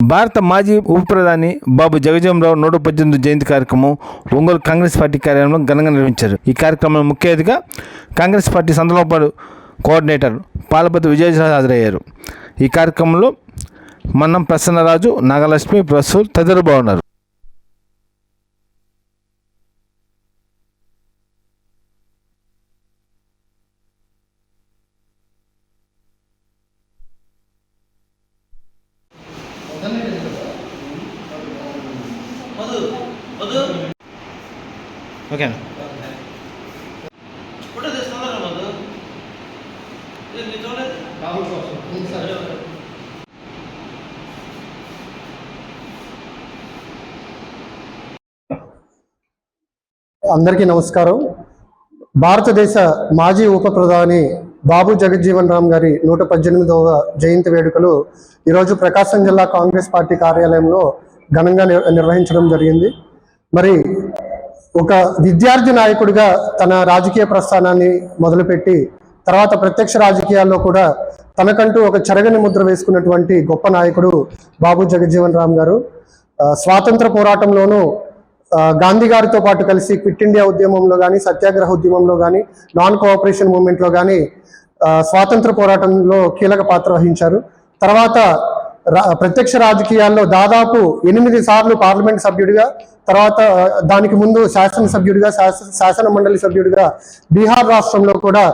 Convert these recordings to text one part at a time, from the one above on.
భారత మాజీ ఉప ప్రధాని బాబు జగజీవనరావు నూట పద్దెనిమిది జయంతి కార్యక్రమం ఒంగోలు కాంగ్రెస్ పార్టీ కార్యాలయంలో ఘనంగా నిర్వహించారు. ఈ కార్యక్రమంలో ముఖ్య అతిథిగా Congress party Santhalopadu coordinator Palapati Vijayasai హాజరయ్యారు. ఈ కార్యక్రమంలో మన్నం ప్రసన్నరాజు నాగలక్ష్మి ప్రసూల్ తదితరులు బాగున్నారు ఓకే ఫోటో తీసుకున్నారా మధు ఇది నీ చూడలేదు అందరికీ నమస్కారం. భారతదేశ మాజీ ఉప ప్రధాని బాబు జగజ్జీవన్ రామ్ గారి నూట పద్దెనిమిదవ జయంతి వేడుకలు ఈరోజు ప్రకాశం జిల్లా కాంగ్రెస్ పార్టీ కార్యాలయంలో ఘనంగా నిర్- నిర్వహించడం జరిగింది. మరి ఒక విద్యార్థి నాయకుడిగా తన రాజకీయ ప్రస్థానాన్ని మొదలుపెట్టి తర్వాత ప్రత్యక్ష రాజకీయాల్లో కూడా తనకంటూ ఒక చెరగని ముద్ర వేసుకున్నటువంటి గొప్ప నాయకుడు బాబు జగజ్జీవన్ రామ్ గారు. స్వాతంత్ర పోరాటంలోనూ గాంధీ గారితో పాటు కలిసి క్విట్ ఇండియా ఉద్యమంలో కానీ సత్యాగ్రహ ఉద్యమంలో కానీ నాన్ కోఆపరేషన్ మూమెంట్లో కానీ స్వాతంత్ర పోరాటంలో కీలక పాత్ర వహించారు. తర్వాత ప్రత్యక్ష రాజకీయాల్లో దాదాపు ఎనిమిది సార్లు పార్లమెంట్ సభ్యుడిగా తర్వాత దానికి ముందు శాసనసభ్యుడిగా శాసన శాసన మండలి సభ్యుడిగా బీహార్ రాష్ట్రంలో కూడా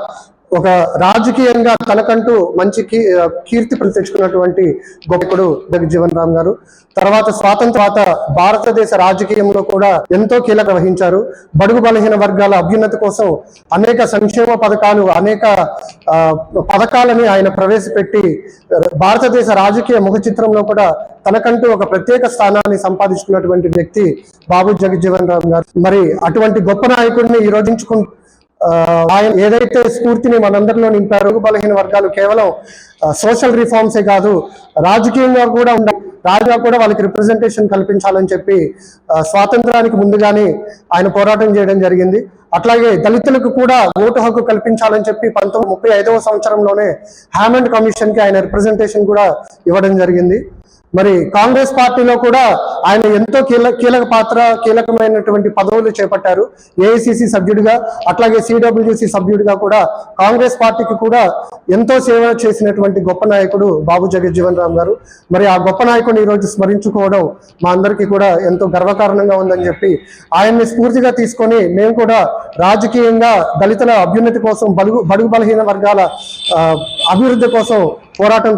ఒక రాజకీయంగా తనకంటూ మంచి కీ- కీర్తి తెచ్చుకున్నటువంటి గొప్పకుడు జగజ్జీవన్ రామ్ గారు. తర్వాత స్వాతంత్ర భారతదేశ రాజకీయంలో కూడా ఎంతో కీలక వహించారు. బడుగు బలహీన వర్గాల అభ్యున్నతి కోసం అనేక సంక్షేమ పథకాలు అనేక ఆ, పథకాలని ఆయన ప్రవేశపెట్టి భారతదేశ రాజకీయ ముఖ చిత్రంలో కూడా తనకంటూ ఒక ప్రత్యేక స్థానాన్ని సంపాదించుకున్నటువంటి వ్యక్తి బాబు జగజ్జీవన్ రామ్ గారు. మరి అటువంటి గొప్ప నాయకుడిని ఈ రోజు ఆయన ఏదైతే స్ఫూర్తిని మనందరిలో నింపారు బలహీన వర్గాలు కేవలం సోషల్ రిఫార్మ్సే కాదు రాజకీయంగా కూడా ఉండ రాజుగా కూడా వాళ్ళకి రిప్రజెంటేషన్ కల్పించాలని చెప్పి స్వాతంత్రానికి ముందుగానే ఆయన పోరాటం చేయడం జరిగింది. అట్లాగే దళితులకు కూడా ఓటు హక్కు కల్పించాలని చెప్పి పంతొమ్మిది ముప్పై ఐదవ సంవత్సరంలోనే హ్యామండ్ కమిషన్కి ఆయన రిప్రజెంటేషన్ కూడా ఇవ్వడం జరిగింది. మరి కాంగ్రెస్ పార్టీలో కూడా ఆయన ఎంతో కీలక కీలక పాత్ర కీలకమైనటువంటి పదవులు చేపట్టారు. ఏఐసిసి సభ్యుడిగా అట్లాగే సిడబ్ల్యూసి సభ్యుడిగా కూడా కాంగ్రెస్ పార్టీకి కూడా ఎంతో సేవ చేసినటువంటి గొప్ప నాయకుడు బాబు జగజ్జీవన్ రామ్ గారు. మరి ఆ గొప్ప నాయకుడిని ఈరోజు స్మరించుకోవడం మా అందరికీ కూడా ఎంతో గర్వకారణంగా ఉందని చెప్పి ఆయన్ని స్ఫూర్తిగా తీసుకొని మేము కూడా రాజకీయంగా దళితుల అభ్యున్నతి కోసం బడుగు బడుగు బలహీన వర్గాల అభివృద్ధి కోసం పోరాటం